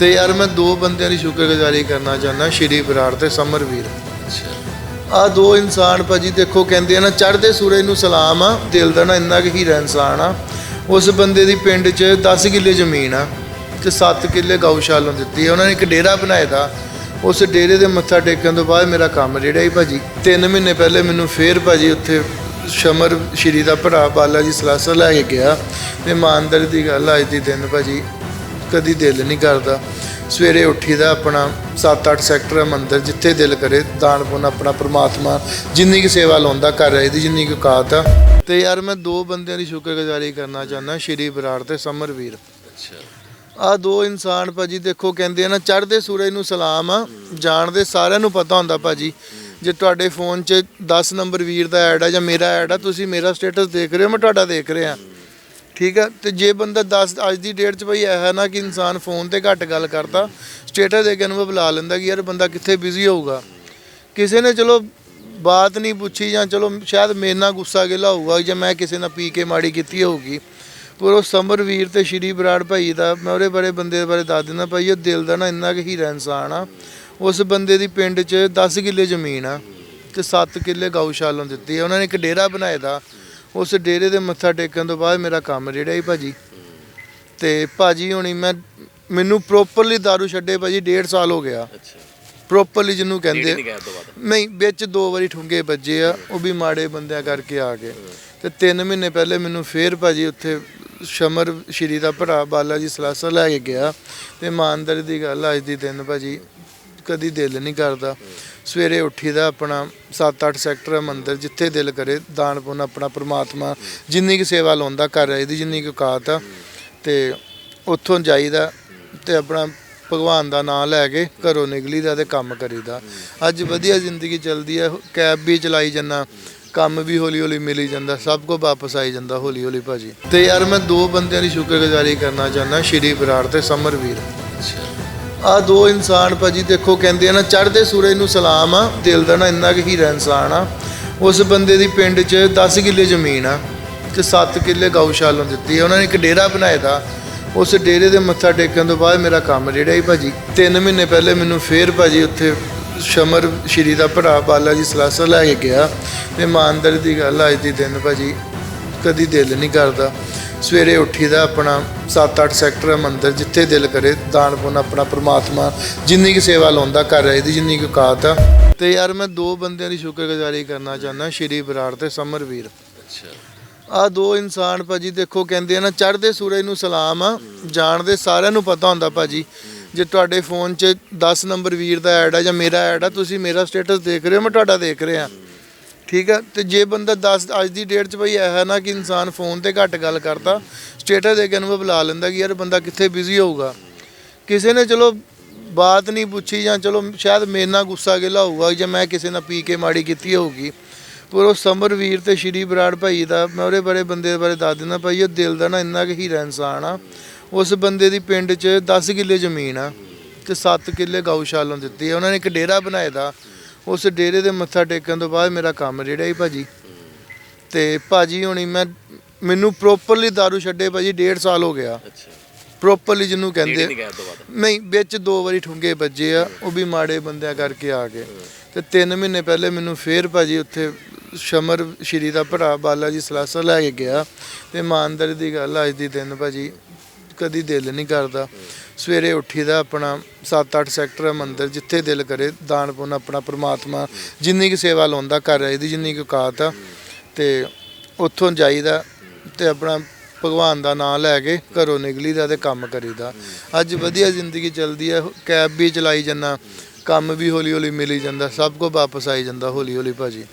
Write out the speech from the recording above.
ਤੇ ਯਾਰ ਮੈਂ ਦੋ ਬੰਦਿਆਂ ਦੀ ਸ਼ੁਕਰਗੁਜ਼ਾਰੀ ਕਰਨਾ ਚਾਹੁੰਦਾ ਸ਼੍ਰੀ ਬਰਾੜ ਤੇ ਸਮਰਵੀਰ। ਆ ਦੋ ਇਨਸਾਨ ਭਾਜੀ ਦੇਖੋ ਕਹਿੰਦੇ ਆ ਨਾ ਚੜ੍ਹਦੇ ਸੂਰਜ ਨੂੰ ਸਲਾਮ ਆ ਦਿਲ ਦਾ ਨਾ ਇੰਨਾ ਕਿ ਹੀਰਾ ਇਨਸਾਨ ਆ। ਉਸ ਬੰਦੇ ਦੀ ਪਿੰਡ 'ਚ 10 ਕਿੱਲੇ ਜ਼ਮੀਨ ਆ ਤੇ 7 ਕਿੱਲੇ ਗਊਸ਼ਾਲਾ ਦਿੱਤੀ ਆ। ਉਹਨਾਂ ਨੇ ਇੱਕ ਡੇਰਾ ਬਣਾਇਆ ਦਾ ਉਸ ਡੇਰੇ ਦੇ ਮੱਥਾ ਟੇਕਣ ਤੋਂ ਬਾਅਦ ਮੇਰਾ ਕੰਮ ਜਿਹੜਾ ਹੀ ਭਾਜੀ 3 ਮਹੀਨੇ ਪਹਿਲੇ ਮੈਨੂੰ ਫੇਰ ਭਾਜੀ ਉੱਥੇ ਸ਼ਮਰ ਸ਼੍ਰੀ ਦਾ ਭਰਾ ਬਾਲਾ ਜੀ ਸਲਾਸਾ ਲੈ ਕੇ ਗਿਆ। ਤੇ ਇਮਾਨਦਾਰੀ ਦੀ ਗੱਲ ਅੱਜ ਦੀ ਦਿਨ ਭਾਜੀ। ਕਦੀ ਦਿਲ ਨਹੀਂ ਕਰਦਾ। ਸਵੇਰੇ ਉੱਠੀਦਾ ਆਪਣਾ 7-8 ਸੈਕਟਰ ਮੰਦਿਰ ਜਿੱਥੇ ਦਿਲ ਕਰੇ ਦਾਨ ਪੁੰਨ ਆਪਣਾ ਪ੍ਰਮਾਤਮਾ ਜਿੰਨੀ ਕੀ ਸੇਵਾ ਲਾਉਂਦਾ ਕਰ ਰਹੀ ਦੀ ਜਿੰਨੀ ਕੁ ਔਕਾਤ ਆ। ਤੇ ਯਾਰ ਮੈਂ ਦੋ ਬੰਦਿਆਂ ਦੀ ਸ਼ੁਕਰਗੁਜ਼ਾਰੀ ਕਰਨਾ ਚਾਹੁੰਦਾ ਸ਼੍ਰੀ ਬਰਾੜ ਤੇ ਸਮਰਵੀਰ। ਆ ਦੋ ਇਨਸਾਨ ਭਾਜੀ ਦੇਖੋ ਕਹਿੰਦੇ ਆ ਨਾ ਚੜ੍ਹਦੇ ਸੂਰਜ ਨੂੰ ਸਲਾਮ ਆ ਜਾਣਦੇ ਸਾਰਿਆਂ ਨੂੰ ਪਤਾ ਹੁੰਦਾ ਭਾਜੀ। ਜੇ ਤੁਹਾਡੇ ਫੋਨ 'ਚ 10 ਨੰਬਰ ਵੀਰ ਦਾ ਐਡ ਆ ਜਾਂ ਮੇਰਾ ਐਡ ਆ ਤੁਸੀਂ ਮੇਰਾ ਸਟੇਟਸ ਦੇਖ ਰਹੇ ਹੋ ਮੈਂ ਤੁਹਾਡਾ ਦੇਖ ਰਿਹਾ। ਠੀਕ ਹੈ ਤੇ ਜੇ ਬੰਦਾ 10 ਅੱਜ ਦੀ ਡੇਟ 'ਚ ਭਈ ਇਹ ਹੈ ਨਾ ਕਿ ਇਨਸਾਨ ਫੋਨ ਤੇ ਘੱਟ ਗੱਲ ਕਰਦਾ ਸਟੇਟਸ ਦੇ ਕੇ ਨੂੰ ਬੁਲਾ ਲੈਂਦਾ ਕਿ ਯਾਰ ਬੰਦਾ ਕਿੱਥੇ ਬਿਜ਼ੀ ਹੋਊਗਾ। ਕਿਸੇ ਨੇ ਚਲੋ ਬਾਤ ਨਹੀਂ ਪੁੱਛੀ ਜਾਂ ਚਲੋ ਸ਼ਾਇਦ ਮੇਰੇ ਨਾਲ ਗੁੱਸਾ ਗਿਲਾ ਹੋਊਗਾ ਜਾਂ ਮੈਂ ਕਿਸੇ ਨਾਲ ਪੀ ਕੇ ਮਾੜੀ ਕੀਤੀ ਹੋਊਗੀ। ਪਰ ਉਹ ਸਮਰ ਵੀਰ ਤੇ ਸ਼੍ਰੀ ਬਰਾੜ ਭਾਈ ਦਾ, ਮੈਂ ਉਹਦੇ ਬਾਰੇ ਬੰਦੇ ਬਾਰੇ ਦੱਸ ਦਿੰਦਾ, ਭਾਈ ਉਹ ਦਿਲ ਦਾ ਨਾ ਇੰਨਾ ਕਿ ਹੀਰਾ ਇਨਸਾਨ ਆ। ਉਸ ਬੰਦੇ ਦੀ ਪਿੰਡ 'ਚ 10 ਕਿੱਲੇ ਜ਼ਮੀਨ ਆ ਤੇ 7 ਕਿੱਲੇ ਗਊਸ਼ਾਲਾ ਦਿੱਤੀ ਉਹਨਾਂ ਨੇ ਇੱਕ ਡੇਰਾ ਬਣਾਇਆ ਦਾ। ਉਸ ਡੇਰੇ ਦੇ ਮੱਥਾ ਟੇਕਣ ਤੋਂ ਬਾਅਦ ਮੇਰਾ ਕੰਮ ਜਿਹੜਾ ਹੀ ਭਾਜੀ। ਤੇ ਭਾਜੀ ਹੁਣੀ ਮੈਂ ਮੈਨੂੰ ਪ੍ਰੋਪਰਲੀ दारू ਛੱਡੇ ਭਾਜੀ 1.5 ਸਾਲ ਹੋ ਗਿਆ। ਅੱਛਾ। ਪ੍ਰੋਪਰਲੀ ਜਿਹਨੂੰ ਕਹਿੰਦੇ ਨਹੀਂ ਵਿੱਚ ਦੋ ਵਾਰੀ ਠੁੰਗੇ ਵੱਜੇ ਆ ਉਹ ਵੀ ਮਾੜੇ ਬੰਦਿਆਂ ਕਰਕੇ ਆ ਗਏ। ਤੇ 3 ਮਹੀਨੇ ਪਹਿਲੇ ਮੈਨੂੰ ਫੇਰ ਭਾਜੀ ਉੱਥੇ ਸ਼ਮਰ ਸ਼੍ਰੀ ਦਾ ਭਰਾ ਬਾਲਾ ਜੀ ਸਲਾਸਾ ਲੈ ਕੇ ਗਿਆ। ਤੇ ਇਮਾਨਦਾਰੀ ਦੀ ਗੱਲ ਅੱਜ ਦੀ ਦਿਨ ਭਾਜੀ ਕਦੀ ਦਿਲ ਨਹੀਂ ਕਰਦਾ। ਸਵੇਰੇ ਉੱਠੀਦਾ ਆਪਣਾ 7-8 ਸੈਕਟਰ ਹੈ ਮੰਦਿਰ, ਜਿੱਥੇ ਦਿਲ ਕਰੇ ਦਾਨ ਪੁੰਨ ਆਪਣਾ ਪ੍ਰਮਾਤਮਾ ਜਿੰਨੀ ਕੁ ਸੇਵਾ ਲਾਉਂਦਾ ਕਰ ਰਹੀ ਦੀ ਜਿੰਨੀ ਕੁ ਔਕਾਤ ਆ। ਤੇ ਉੱਥੋਂ ਜਾਈਦਾ ਤੇ ਆਪਣਾ ਭਗਵਾਨ ਦਾ ਨਾਮ ਲੈ ਕੇ ਘਰੋਂ ਨਿਕਲੀਦਾ ਤੇ ਕੰਮ ਕਰੀਦਾ। ਅੱਜ ਵਧੀਆ ਜ਼ਿੰਦਗੀ ਚੱਲਦੀ ਹੈ, ਕੈਬ ਵੀ ਚਲਾਈ ਜੰਨਾ ਕੰਮ ਵੀ ਹੌਲੀ ਹੌਲੀ ਮਿਲੀ ਜਾਂਦਾ, ਸਭ ਕੁਝ ਵਾਪਸ ਆਈ ਜਾਂਦਾ ਹੌਲੀ ਹੌਲੀ ਭਾਜੀ। ਤੇ ਯਾਰ ਮੈਂ ਦੋ ਬੰਦਿਆਂ ਦੀ ਸ਼ੁਕਰਗੁਜ਼ਾਰੀ ਕਰਨਾ ਚਾਹੁੰਦਾ, ਸ਼੍ਰੀ ਬਰਾੜ ਤੇ ਸਮਰਵੀਰ। ਆ ਦੋ ਇਨਸਾਨ ਭਾਜੀ ਦੇਖੋ ਕਹਿੰਦੇ ਆ ਨਾ, ਚੜ੍ਹਦੇ ਸੂਰਜ ਨੂੰ ਸਲਾਮ ਆ, ਦਿਲ ਦਾ ਨਾ ਇੰਨਾ ਕਿ ਹੀਰਾ ਇਨਸਾਨ ਆ। ਉਸ ਬੰਦੇ ਦੀ ਪਿੰਡ 'ਚ 10 ਕਿੱਲੇ ਜ਼ਮੀਨ ਆ ਤੇ 7 ਕਿੱਲੇ ਗਊਸ਼ਾਲਾ ਦਿੱਤੀ ਆ। ਉਹਨਾਂ ਨੇ ਇੱਕ ਡੇਰਾ ਬਣਾਇਆ ਦਾ ਉਸ ਡੇਰੇ ਦੇ ਮੱਥਾ ਟੇਕਣ ਤੋਂ ਬਾਅਦ ਮੇਰਾ ਕੰਮ ਜਿਹੜਾ ਹੀ ਭਾਜੀ 3 ਮਹੀਨੇ ਪਹਿਲੇ ਮੈਨੂੰ ਫੇਰ ਭਾਜੀ ਉੱਥੇ ਸ਼ਮਰ ਸ਼੍ਰੀ ਦਾ ਭਰਾ ਬਾਲਾ ਜੀ ਸਲਾਸਾ ਲੈ ਕੇ ਗਿਆ। ਤੇ ਇਮਾਨਦਾਰੀ ਦੀ ਗੱਲ ਅੱਜ ਦੀ ਦਿਨ ਭਾਜੀ ਕਦੀ ਦਿਲ ਨਹੀਂ ਕਰਦਾ। ਸਵੇਰੇ ਉੱਠੀਦਾ ਆਪਣਾ 7-8 ਸੈਕਟਰ ਹੈ ਮੰਦਿਰ ਜਿੱਥੇ ਦਿਲ ਕਰੇ ਦਾਨ ਪੁੰਨ ਆਪਣਾ ਪ੍ਰਮਾਤਮਾ ਜਿੰਨੀ ਕੁ ਸੇਵਾ ਲਾਉਂਦਾ, ਕਰ ਰਹੀ ਦੀ ਜਿੰਨੀ ਕੁ ਔਕਾਤ ਆ। ਤੇ ਯਾਰ ਮੈਂ ਦੋ ਬੰਦਿਆਂ ਦੀ ਸ਼ੁਕਰਗੁਜ਼ਾਰੀ ਕਰਨਾ ਚਾਹੁੰਦਾ, ਸ਼੍ਰੀ ਬਰਾੜ ਤੇ ਸਮਰਵੀਰ। ਅੱਛਾ ਆ ਦੋ ਇਨਸਾਨ ਭਾਜੀ ਦੇਖੋ ਕਹਿੰਦੇ ਆ ਨਾ, ਚੜ੍ਹਦੇ ਸੂਰਜ ਨੂੰ ਸਲਾਮ ਆ, ਜਾਣਦੇ ਸਾਰਿਆਂ ਨੂੰ ਪਤਾ ਹੁੰਦਾ ਭਾਜੀ। ਜੇ ਤੁਹਾਡੇ ਫੋਨ 'ਚ 10 ਨੰਬਰ ਵੀਰ ਦਾ ਐਡ ਆ ਜਾਂ ਮੇਰਾ ਐਡ ਆ, ਤੁਸੀਂ ਮੇਰਾ ਸਟੇਟਸ ਦੇਖ ਰਹੇ ਹੋ, ਮੈਂ ਤੁਹਾਡਾ ਦੇਖ ਰਿਹਾ। ਠੀਕ ਆ? ਤੇ ਜੇ ਬੰਦਾ 10 ਅੱਜ ਦੀ ਡੇਟ 'ਚ ਭਈ ਇਹ ਹੈ ਨਾ ਕਿ ਇਨਸਾਨ ਫੋਨ ਤੇ ਘੱਟ ਗੱਲ ਕਰਦਾ ਸਟੇਟਸ ਦੇ ਕੇ ਨੂੰ ਬੁਲਾ ਲੈਂਦਾ ਕਿ ਯਾਰ ਬੰਦਾ ਕਿੱਥੇ ਬਿਜ਼ੀ ਹੋਊਗਾ। ਕਿਸੇ ਨੇ ਚਲੋ ਬਾਤ ਨਹੀਂ ਪੁੱਛੀ ਜਾਂ ਚਲੋ ਸ਼ਾਇਦ ਮੇਰੇ ਨਾਲ ਗੁੱਸਾ ਗਿਲਾ ਹੋਊਗਾ ਜਾਂ ਮੈਂ ਕਿਸੇ ਨਾਲ ਪੀ ਕੇ ਮਾੜੀ ਕੀਤੀ ਹੋਊਗੀ। ਪਰ ਉਹ ਸਮਰ ਵੀਰ ਤੇ ਸ਼੍ਰੀ ਬਰਾੜ ਭਾਈ ਦਾ, ਮੈਂ ਉਹਦੇ ਬਾਰੇ ਬੰਦੇ ਬਾਰੇ ਦੱਸ ਦਿੰਦਾ, ਭਾਈ ਉਹ ਦਿਲ ਦਾ ਨਾ ਇੰਨਾ ਕਿ ਹੀਰਾ ਇਨਸਾਨ ਆ। ਉਸ ਬੰਦੇ ਦੀ ਪਿੰਡ 'ਚ 10 ਕਿੱਲੇ ਜ਼ਮੀਨ ਆ ਤੇ 7 ਕਿੱਲੇ ਗਊਸ਼ਾਲਾ ਦਿੱਤੀ ਆ। ਉਹਨਾਂ ਨੇ ਇੱਕ ਡੇਰਾ ਬਣਾਇਆ ਦਾ ਉਸ ਡੇਰੇ ਦੇ ਮੱਥਾ ਟੇਕਣ ਤੋਂ ਬਾਅਦ ਮੇਰਾ ਕੰਮ ਜਿਹੜਾ ਹੀ ਭਾਜੀ। ਤੇ ਭਾਜੀ ਹੁਣੀ ਮੈਂ ਮੈਨੂੰ ਪ੍ਰੋਪਰਲੀ दारू ਛੱਡੇ ਭਾਜੀ 1.5 ਸਾਲ ਹੋ ਗਿਆ। ਅੱਛਾ। ਪ੍ਰੋਪਰਲੀ ਜਿਹਨੂੰ ਕਹਿੰਦੇ ਨਹੀਂ ਵਿੱਚ ਦੋ ਵਾਰੀ ਠੁੰਗੇ ਵੱਜੇ ਆ ਉਹ ਵੀ ਮਾੜੇ ਬੰਦਿਆਂ ਕਰਕੇ ਆ ਗਏ। ਤੇ 3 ਮਹੀਨੇ ਪਹਿਲੇ ਮੈਨੂੰ ਫੇਰ ਭਾਜੀ ਉੱਥੇ ਸ਼ਮਰ ਸ਼੍ਰੀ ਦਾ ਭਰਾ ਬਾਲਾ ਜੀ ਸਲਾਸਾ ਲੈ ਕੇ ਗਿਆ। ਤੇ ਇਮਾਨਦਾਰੀ ਦੀ ਗੱਲ ਅੱਜ ਦੀ ਦਿਨ ਭਾਜੀ ਕਦੀ ਦਿਲ ਨਹੀਂ ਕਰਦਾ। ਸਵੇਰੇ ਉੱਠੀ ਦਾ ਆਪਣਾ 7-8 ਸੈਕਟਰ ਹੈ ਮੰਦਿਰ, ਜਿੱਥੇ ਦਿਲ ਕਰੇ ਦਾਨ ਪੁੰਨ ਆਪਣਾ ਪ੍ਰਮਾਤਮਾ ਜਿੰਨੀ ਕੁ ਸੇਵਾ ਲਾਉਂਦਾ ਕਰ ਰਹੀ ਦੀ ਜਿੰਨੀ ਕੁ ਔਕਾਤ ਆ। ਤੇ ਉੱਥੋਂ ਜਾਈਦਾ ਤੇ ਆਪਣਾ ਭਗਵਾਨ ਦਾ ਨਾਮ ਲੈ ਕੇ ਘਰੋਂ ਨਿਕਲੀਦਾ ਤੇ ਕੰਮ ਕਰੀਦਾ। ਅੱਜ ਵਧੀਆ ਜ਼ਿੰਦਗੀ ਚੱਲਦੀ ਹੈ ਕੈਬ ਵੀ ਚਲਾਈ ਜੰਨਾ ਕੰਮ ਵੀ ਹੌਲੀ ਹੌਲੀ ਮਿਲੀ ਜਾਂਦਾ, ਸਭ ਕੁਝ ਵਾਪਸ ਆਈ ਜਾਂਦਾ ਹੌਲੀ ਹੌਲੀ ਭਾਜੀ।